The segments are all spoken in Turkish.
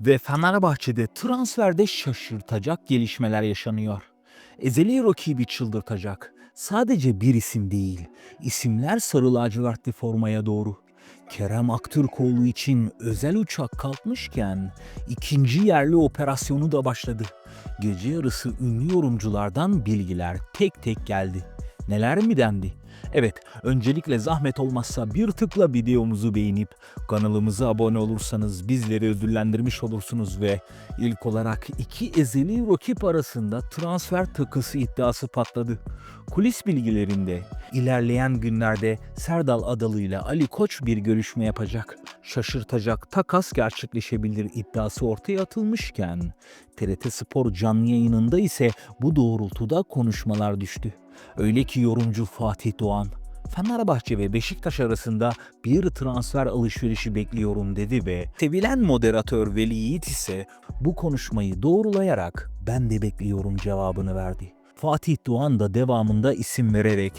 Ve Fenerbahçe'de transferde şaşırtacak gelişmeler yaşanıyor. Ezeli rakibi çıldırtacak. Sadece bir isim değil, isimler sarı lacivertli formaya doğru. Kerem Aktürkoğlu için özel uçak kalkmışken ikinci yerli operasyonu da başladı. Gece yarısı ünlü yorumculardan bilgiler tek tek geldi. Neler mi dendi? Evet, öncelikle zahmet olmazsa bir tıkla videomuzu beğenip kanalımıza abone olursanız bizleri ödüllendirmiş olursunuz ve ilk olarak iki ezeli rakip arasında transfer takısı iddiası patladı. Kulis bilgilerinde ilerleyen günlerde Serdal Adalı ile Ali Koç bir görüşme yapacak. Şaşırtacak takas gerçekleşebilir iddiası ortaya atılmışken TRT Spor canlı yayınında ise bu doğrultuda konuşmalar düştü. Öyle ki yorumcu Fatih Doğan, Fenerbahçe ve Beşiktaş arasında bir transfer alışverişi bekliyorum dedi ve sevilen moderatör Veli Yiğit ise bu konuşmayı doğrulayarak ben de bekliyorum cevabını verdi. Fatih Doğan da devamında isim vererek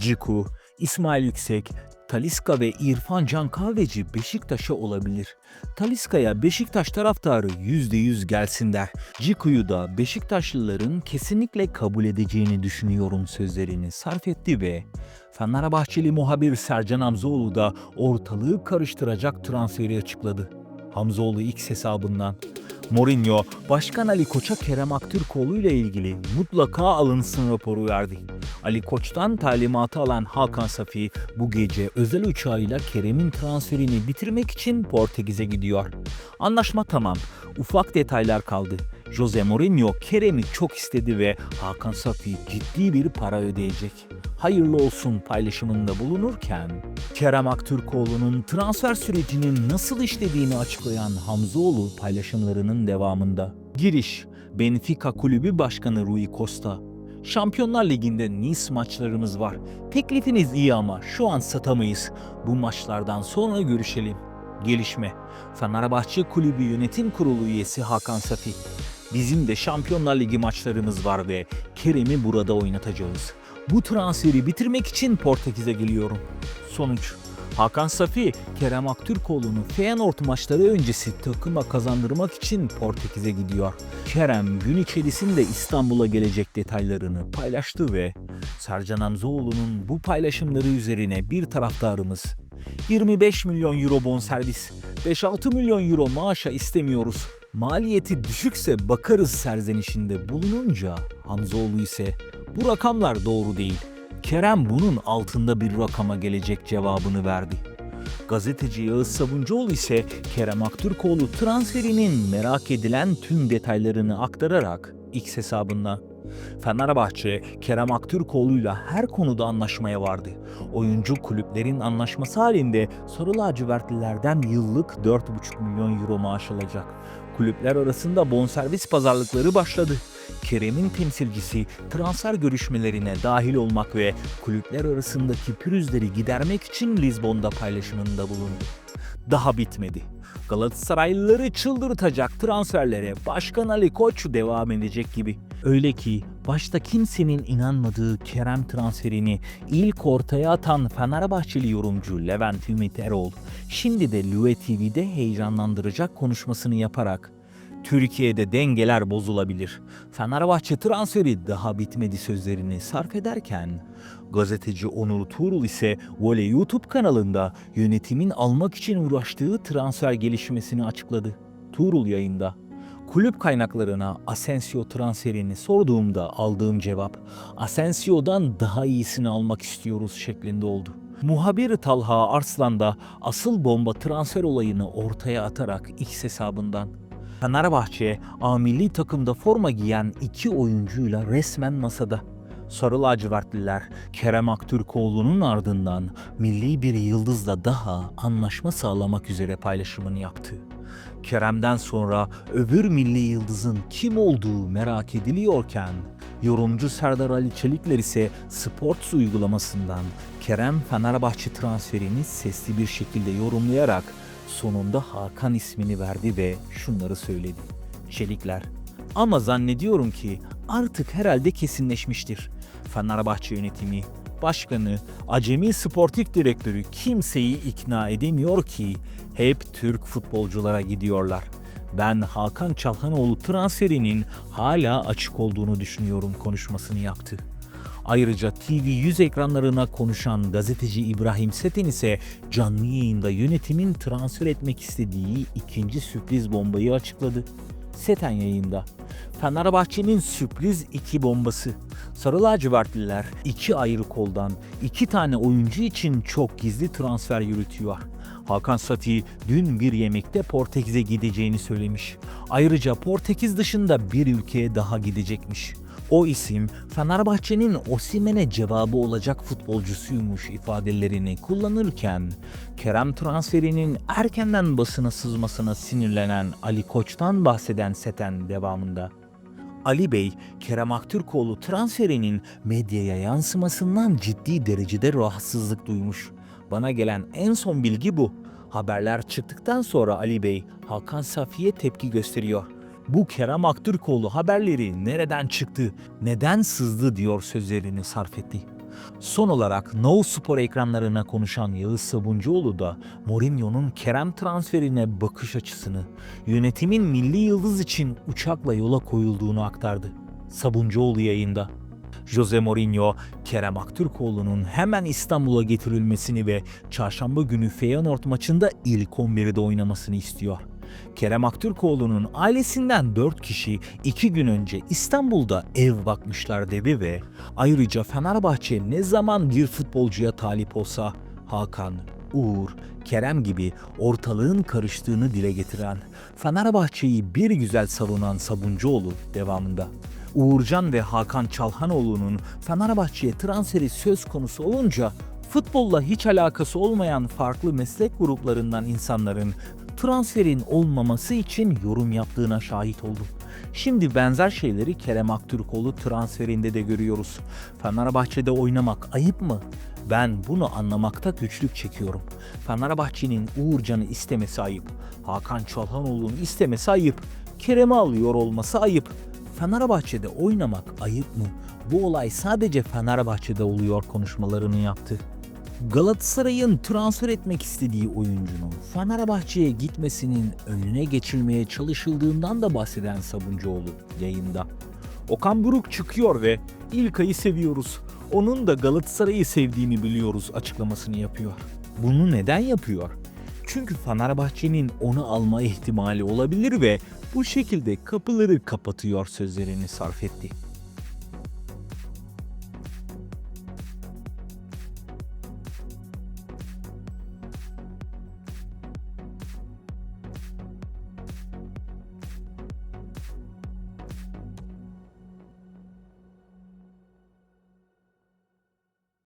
Ciku, İsmail Yüksek, Taliska ve İrfan Can Kahveci Beşiktaş'a olabilir. Taliska'ya Beşiktaş taraftarı %100 gelsin der. Ciku'yu da Beşiktaşlıların kesinlikle kabul edeceğini düşünüyorum sözlerini sarf etti ve Fenerbahçeli muhabir Sercan Hamzoğlu da ortalığı karıştıracak transferi açıkladı. Hamzoğlu X hesabından Mourinho, Başkan Ali Koç'a Kerem Aktürkoğlu ile ilgili mutlaka alınsın raporu verdi. Ali Koç'tan talimatı alan Hakan Safi bu gece özel uçağıyla Kerem'in transferini bitirmek için Portekiz'e gidiyor. Anlaşma tamam, ufak detaylar kaldı. Jose Mourinho Kerem'i çok istedi ve Hakan Safi ciddi bir para ödeyecek. Hayırlı olsun paylaşımında bulunurken Kerem Aktürkoğlu'nun transfer sürecinin nasıl işlediğini açıklayan Hamzoğlu paylaşımlarının devamında. Giriş Benfica Kulübü Başkanı Rui Costa Şampiyonlar Ligi'nde Nice maçlarımız var. Teklifiniz iyi ama şu an satamayız. Bu maçlardan sonra görüşelim. Gelişme. Fenerbahçe Kulübü Yönetim Kurulu üyesi Hakan Safi. Bizim de Şampiyonlar Ligi maçlarımız var ve Kerem'i burada oynatacağız. Bu transferi bitirmek için Portekiz'e geliyorum. Sonuç Hakan Safi, Kerem Aktürkoğlu'nu Feyenoord maçları öncesi takıma kazandırmak için Portekiz'e gidiyor. Kerem gün içerisinde İstanbul'a gelecek detaylarını paylaştı ve Sercan Hamzoğlu'nun bu paylaşımları üzerine bir taraftarımız 25 milyon euro bonservis, 5-6 milyon euro maaşa istemiyoruz. Maliyeti düşükse bakarız serzenişinde bulununca Hamzoğlu ise bu rakamlar doğru değil. Kerem bunun altında bir rakama gelecek cevabını verdi. Gazeteci Yağız Sabuncuoğlu ise Kerem Aktürkoğlu transferinin merak edilen tüm detaylarını aktararak X hesabından Fenerbahçe, Kerem Aktürkoğlu'yla her konuda anlaşmaya vardı. Oyuncu kulüplerin anlaşması halinde Sarı lacivertlilerden yıllık 4,5 milyon euro maaş alacak. Kulüpler arasında bonservis pazarlıkları başladı. Kerem'in temsilcisi transfer görüşmelerine dahil olmak ve kulüpler arasındaki pürüzleri gidermek için Lizbon'da paylaşımında bulundu. Daha bitmedi. Galatasaraylıları çıldırtacak transferlere Başkan Ali Koç devam edecek gibi. Öyle ki başta kimsenin inanmadığı Kerem transferini ilk ortaya atan Fenerbahçeli yorumcu Levent Ümit Erol, şimdi de Lue TV'de heyecanlandıracak konuşmasını yaparak Türkiye'de dengeler bozulabilir. Fenerbahçe transferi daha bitmedi sözlerini sarf ederken gazeteci Onur Tuğrul ise Voley YouTube kanalında yönetimin almak için uğraştığı transfer gelişmesini açıkladı. Tuğrul yayında Kulüp kaynaklarına Asensio transferini sorduğumda aldığım cevap Asensio'dan daha iyisini almak istiyoruz şeklinde oldu. Muhabir Talha Arslan da asıl bomba transfer olayını ortaya atarak X hesabından Fenerbahçe A milli takımda forma giyen iki oyuncuyla resmen masada. Sarı lacivertliler Kerem Aktürkoğlu'nun ardından milli bir yıldızla daha anlaşma sağlamak üzere paylaşımını yaptı. Kerem'den sonra öbür milli yıldızın kim olduğu merak ediliyorken yorumcu Serdar Ali Çelikler ise Sports uygulamasından Kerem Fenerbahçe transferini sesli bir şekilde yorumlayarak sonunda Hakan ismini verdi ve şunları söyledi. Çelikler ama zannediyorum ki artık herhalde kesinleşmiştir. Fenerbahçe yönetimi, başkanı, acemi sportif direktörü kimseyi ikna edemiyor ki hep Türk futbolculara gidiyorlar. Ben Hakan Çalhanoğlu transferinin hala açık olduğunu düşünüyorum konuşmasını yaptı. Ayrıca TV100 ekranlarına konuşan gazeteci İbrahim Seten ise canlı yayında yönetimin transfer etmek istediği ikinci sürpriz bombayı açıkladı. Seten yayında. Fenerbahçe'nin sürpriz iki bombası. Sarı lacivertliler iki ayrı koldan iki tane oyuncu için çok gizli transfer yürütüyor. Hakan Sati dün bir yemekte Portekiz'e gideceğini söylemiş. Ayrıca Portekiz dışında bir ülkeye daha gidecekmiş. O isim Fenerbahçe'nin Osimhen'e cevabı olacak futbolcusuymuş ifadelerini kullanırken Kerem transferinin erkenden basına sızmasına sinirlenen Ali Koç'tan bahseden Seten devamında. Ali Bey, Kerem Aktürkoğlu transferinin medyaya yansımasından ciddi derecede rahatsızlık duymuş. Bana gelen en son bilgi bu. Haberler çıktıktan sonra Ali Bey, Hakan Safi'ye tepki gösteriyor. Bu Kerem Aktürkoğlu haberleri nereden çıktı, neden sızdı diyor sözlerini sarf etti. Son olarak No Spor ekranlarına konuşan Yağız Sabuncuoğlu da Mourinho'nun Kerem transferine bakış açısını, yönetimin milli yıldız için uçakla yola koyulduğunu aktardı. Sabuncuoğlu yayında. Jose Mourinho, Kerem Aktürkoğlu'nun hemen İstanbul'a getirilmesini ve çarşamba günü Feyenoord maçında ilk 11'de oynamasını istiyor. Kerem Aktürkoğlu'nun ailesinden 4 kişi 2 gün önce İstanbul'da ev bakmışlar dedi ve ayrıca Fenerbahçe ne zaman bir futbolcuya talip olsa Hakan, Uğur, Kerem gibi ortalığın karıştığını dile getiren, Fenerbahçe'yi bir güzel savunan Sabuncuoğlu devamında. Uğurcan ve Hakan Çalhanoğlu'nun Fenerbahçe'ye transferi söz konusu olunca futbolla hiç alakası olmayan farklı meslek gruplarından insanların transferin olmaması için yorum yaptığına şahit oldum. Şimdi benzer şeyleri Kerem Aktürkoğlu transferinde de görüyoruz. Fenerbahçe'de oynamak ayıp mı? Ben bunu anlamakta güçlük çekiyorum. Fenerbahçe'nin Uğurcan'ı istemesi ayıp. Hakan Çalhanoğlu'nun istemesi ayıp. Kerem'i alıyor olması ayıp. Fenerbahçe'de oynamak ayıp mı? Bu olay sadece Fenerbahçe'de oluyor konuşmalarını yaptı. Galatasaray'ın transfer etmek istediği oyuncunun Fenerbahçe'ye gitmesinin önüne geçilmeye çalışıldığından da bahseden Sabuncuoğlu yayında. Okan Buruk çıkıyor ve İlkay'ı seviyoruz. Onun da Galatasaray'ı sevdiğini biliyoruz açıklamasını yapıyor. Bunu neden yapıyor? Çünkü Fenerbahçe'nin onu alma ihtimali olabilir ve bu şekilde kapıları kapatıyor sözlerini sarf etti.